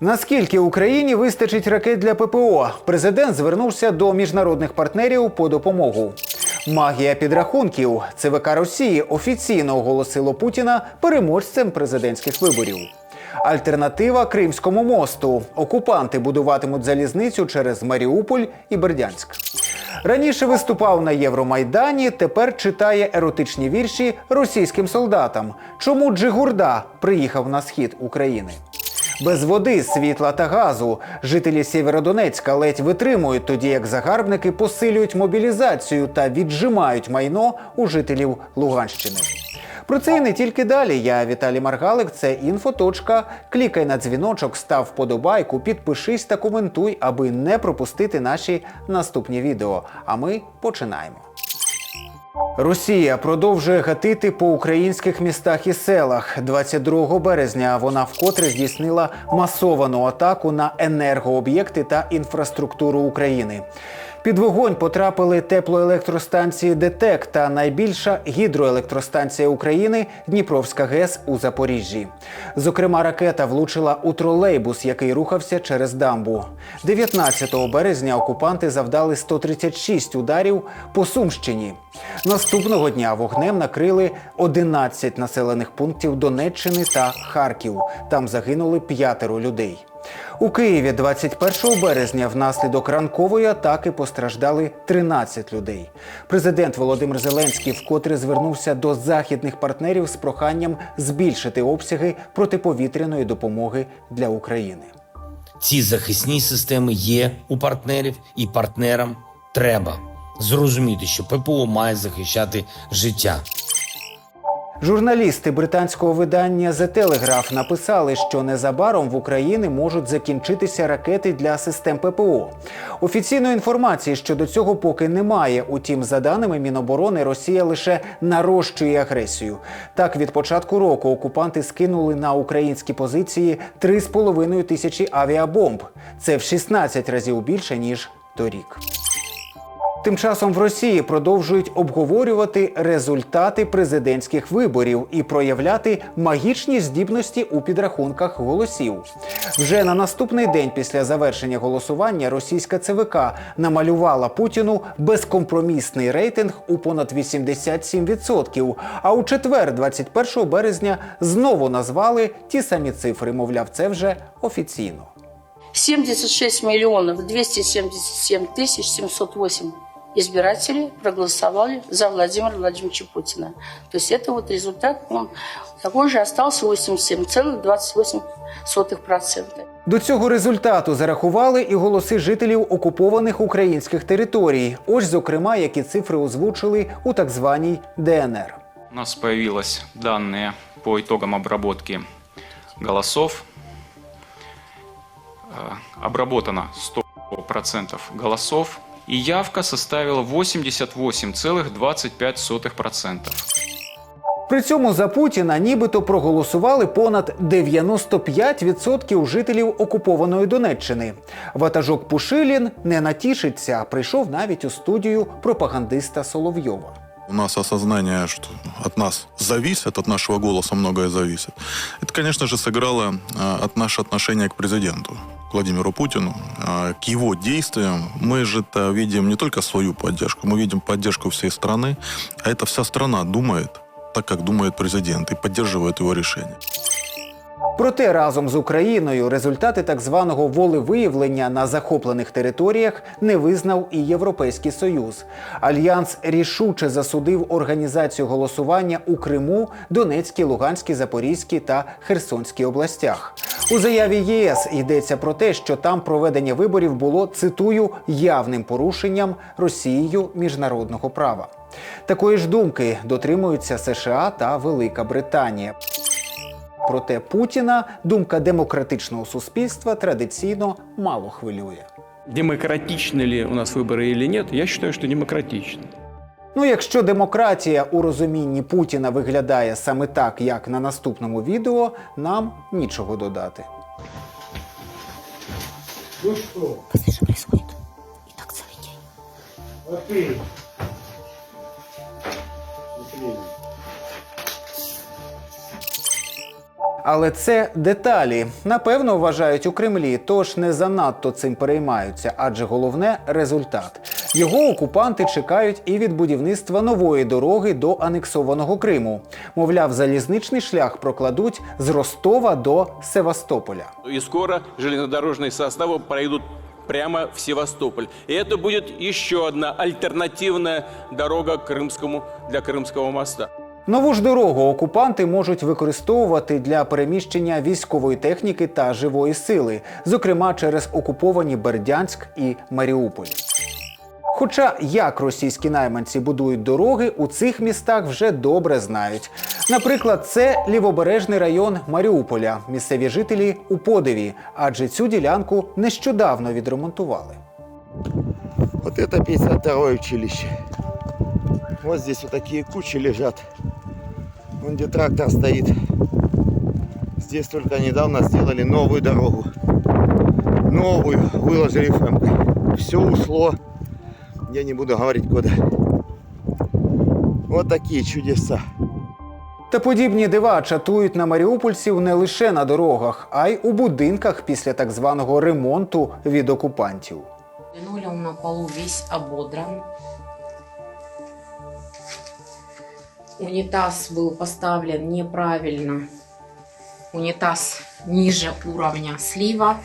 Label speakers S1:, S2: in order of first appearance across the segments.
S1: Наскільки Україні вистачить ракет для ППО? Президент звернувся до міжнародних партнерів по допомогу. Магія підрахунків ЦВК Росії офіційно оголосило Путіна переможцем президентських виборів. Альтернатива Кримському мосту. Окупанти будуватимуть залізницю через Маріуполь і Бердянськ. Раніше виступав на Євромайдані, тепер читає еротичні вірші російським солдатам. Чому Джигурда приїхав на схід України? Без води, світла та газу жителі Сєвєродонецька ледь витримують, тоді як загарбники посилюють мобілізацію та віджимають майно у жителів Луганщини. Про це і не тільки далі. Я Віталій Маргалик. Це інфоточка. Клікай на дзвіночок, став вподобайку, підпишись та коментуй, аби не пропустити наші наступні відео. А ми починаємо. Росія продовжує гатити по українських містах і селах. 22 березня вона вкотре здійснила масовану атаку на енергооб'єкти та інфраструктуру України. Під вогонь потрапили теплоелектростанції ДТЕК та найбільша гідроелектростанція України Дніпровська ГЕС у Запоріжжі. Зокрема, ракета влучила у тролейбус, який рухався через дамбу. 19 березня окупанти завдали 136 ударів по Сумщині. Наступного дня вогнем накрили 11 населених пунктів Донеччини та Харків. Там загинули п'ятеро людей. У Києві 21 березня внаслідок ранкової атаки постраждали 13 людей. Президент Володимир Зеленський вкотре звернувся до західних партнерів з проханням збільшити обсяги протиповітряної допомоги для України.
S2: Ці захисні системи є у партнерів, і партнерам треба зрозуміти, що ППО має захищати життя.
S1: Журналісти британського видання The Telegraph написали, що незабаром в Україні можуть закінчитися ракети для систем ППО. Офіційної інформації щодо цього поки немає. Утім, за даними Міноборони, Росія лише нарощує агресію. Так, від початку року окупанти скинули на українські позиції 3,5 тисячі авіабомб. Це в 16 разів більше ніж торік. Тим часом в Росії продовжують обговорювати результати президентських виборів і проявляти магічні здібності у підрахунках голосів. Вже на наступний день після завершення голосування російська ЦВК намалювала Путіну безкомпромісний рейтинг у понад 87%. А у четвер, 21 березня, знову назвали ті самі цифри. Мовляв, це вже офіційно.
S3: 76 миллионов 277 тысяч 708 избирателей проголосовали за Владимира Владимировича Путина. То есть это вот результат, он такой же остался 87,28%.
S1: До цього результату зарахували і голоси жителів окупованих українських територій. Ось, зокрема, які цифри озвучили у так званій ДНР.
S4: У нас появились данные по итогам обработки голосов. Э, Обработано 100% голосов, и явка составила 88,25%.
S1: При цьому за Путіна нібито проголосували понад 95% жителів окупованої Донеччини. Ватажок Пушилін не натішиться, прийшов навіть у студію пропагандиста Соловйова.
S5: У нас осознание, что от нас зависит, от нашего голоса многое зависит. Это, конечно же, сыграло от наше отношение к президенту Владимиру Путину, а, к его действиям. Мы же это видим не только свою поддержку, мы видим поддержку всей страны, а эта вся страна думает так, как думает президент, и поддерживает его решение.
S1: Проте разом з Україною результати так званого волевиявлення на захоплених територіях не визнав і Європейський Союз. Альянс рішуче засудив організацію голосування у Криму, Донецькій, Луганській, Запорізькій та Херсонській областях. У заяві ЄС йдеться про те, що там проведення виборів було цитую явним порушенням Росією міжнародного права. Такої ж думки дотримуються США та Велика Британія. Проте Путіна думка демократичного суспільства традиційно мало хвилює.
S6: Демократичны ли у нас выборы или нет, я считаю, что демократично.
S1: Ну, якщо демократія у розумінні Путіна виглядає саме так, як на наступному відео, нам нічого додати.
S7: Посмотри, что происходит. И так целый день.
S1: Але це деталі. Напевно, вважають у Кремлі, тож не занадто цим переймаються, адже головне результат. Його окупанти чекають і від будівництва нової дороги до анексованого Криму. Мовляв, залізничний шлях прокладуть з Ростова до Севастополя.
S8: И скоро железнодорожные составы пройдут прямо в Севастополь. И это будет еще одна альтернативная дорога к Крымскому, для Крымского моста.
S1: Нову ж дорогу окупанти можуть використовувати для переміщення військової техніки та живої сили, зокрема через окуповані Бердянськ і Маріуполь. Хоча як російські найманці будують дороги, у цих містах вже добре знають. Наприклад, це лівобережний район Маріуполя. Місцеві жителі у подиві, адже цю ділянку нещодавно відремонтували.
S9: Вот это 52 училище. Вот здесь вот такие кучи лежат. Вон где трактор стоит. Здесь только недавно сделали новую дорогу. Новую выложили фэмкой. Все ушло. Я не буду говорить куда. Вот такие чудеса.
S1: Та подібні дива чатують на маріупольців не лише на дорогах, а й у будинках після так званого ремонту від окупантів.
S10: Линолеум на полу весь ободран. Унитаз был поставлен неправильно. Унитаз ниже уровня слива.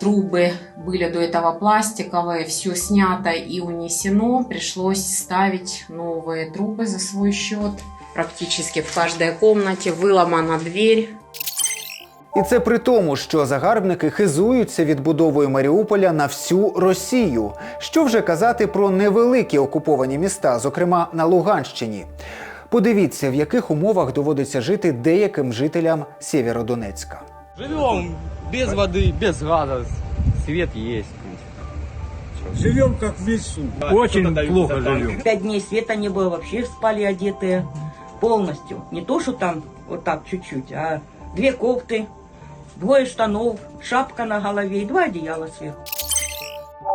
S10: Трубы были до этого пластиковые, все снято и унесено. Пришлось ставить новые трубы за свой счет. Практически в каждой комнате выломана дверь.
S1: І це при тому, що загарбники хизуються відбудовою Маріуполя на всю Росію. Що вже казати про невеликі окуповані міста, зокрема на Луганщині. Подивіться, в яких умовах доводиться жити деяким жителям Сєвєродонецька.
S11: Живем без воды, без газа. Свет есть.
S12: Живем как в лесу.
S11: Очень плохо живем.
S13: Пять дней света не было, вообще спали одетые полностью. Не то, что там вот так чуть-чуть, а две кофты, двое штанов, шапка на голове и два одеяла сверху.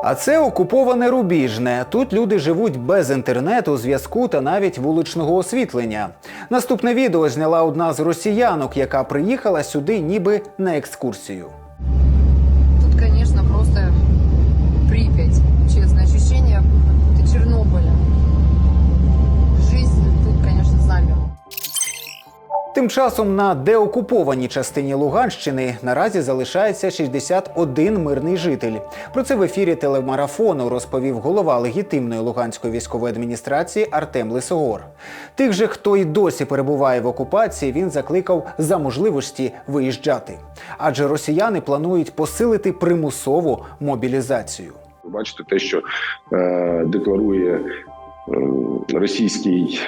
S1: А це окуповане рубіжне. Тут люди живуть без інтернету, зв'язку та навіть вуличного освітлення. Наступне відео зняла одна з росіянок, яка приїхала сюди ніби на екскурсію. Тим часом на деокупованій частині Луганщини наразі залишається 61 мирний житель. Про це в ефірі телемарафону розповів голова легітимної луганської військової адміністрації Артем Лисогор. Тих же, хто й досі перебуває в окупації, він закликав за можливості виїжджати. Адже росіяни планують посилити примусову мобілізацію.
S14: Бачите те, що е, декларує е, російський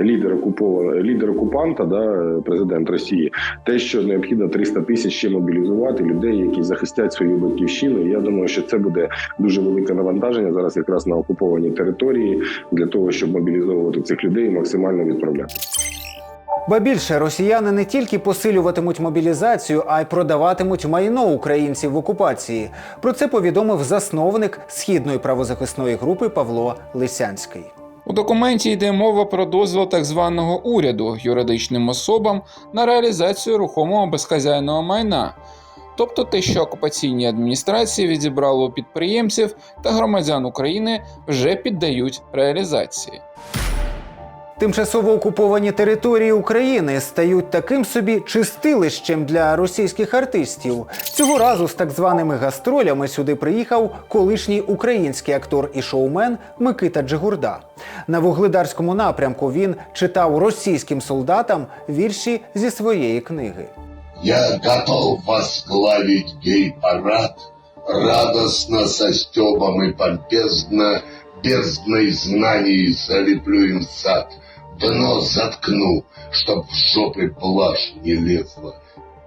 S14: лідер окупова лідер окупанта, да, президент Росії, те, що необхідно 300 тисяч ще мобілізувати людей, які захистять свою батьківщину. Я думаю, що це буде дуже велике навантаження зараз, якраз на окупованій території, для того, щоб мобілізовувати цих людей і максимально відправляти.
S1: Ба більше росіяни не тільки посилюватимуть мобілізацію, а й продаватимуть майно українців в окупації. Про це повідомив засновник східної правозахисної групи Павло Лисянський.
S15: У документі йде мова про дозвіл так званого уряду юридичним особам на реалізацію рухомого безхазяйного майна, тобто те, що окупаційні адміністрації відібрали у підприємців та громадян України, вже піддають реалізації.
S1: Тимчасово окуповані території України стають таким собі чистилищем для російських артистів. Цього разу з так званими гастролями сюди приїхав колишній український актор і шоумен Микита Джигурда. На вугледарському напрямку він читав російським солдатам вірші зі своєї книги.
S16: Я готов возглавить гей-парад, радостно со стебом и помпезно, бездной знаний залеплю сад, дно заткну, чтоб в жопы плашь не лезла.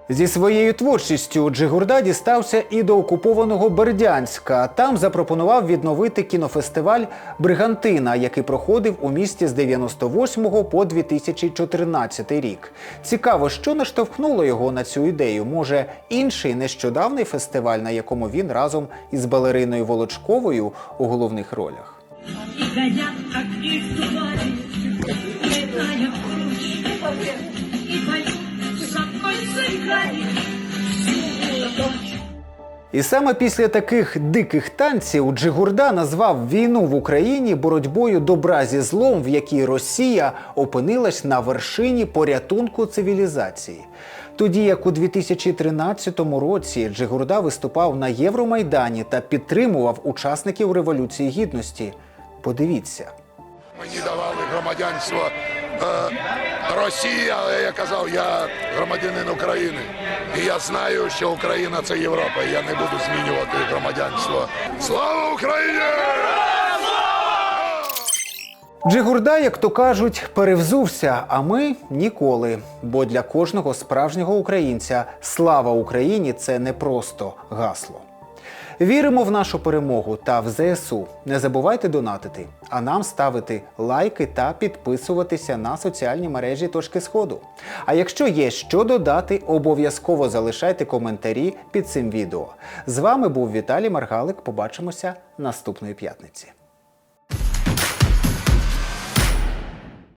S1: Зі своєю творчістю Джигурда дістався і до окупованого Бердянська. Там запропонував відновити кінофестиваль Бригантина, який проходив у місті з 98 по 2014 рік. Цікаво, що наштовхнуло його на цю ідею. Може, інший нещодавний фестиваль, на якому він разом із балериною Волочковою у головних ролях. І саме після таких диких танців Джигурда назвав війну в Україні боротьбою добра зі злом, в якій Росія опинилась на вершині порятунку цивілізації. Тоді як у 2013 році Джигурда виступав на Євромайдані та підтримував учасників Революції Гідності. Подивіться.
S17: Мені давали громадянство е, Росії, але я казав, я громадянин України. І я знаю, що Україна це Європа. і Я не буду змінювати громадянство. Слава Україні!
S1: Джигурда, як то кажуть, перевзувся, а ми ніколи. Бо для кожного справжнього українця слава Україні це не просто гасло. Віримо в нашу перемогу та в ЗСУ. Не забувайте донатити, а нам ставити лайки та підписуватися на соціальні мережі точки сходу. А якщо є що додати, обов'язково залишайте коментарі під цим відео. З вами був Віталій Маргалик. Побачимося наступної п'ятниці.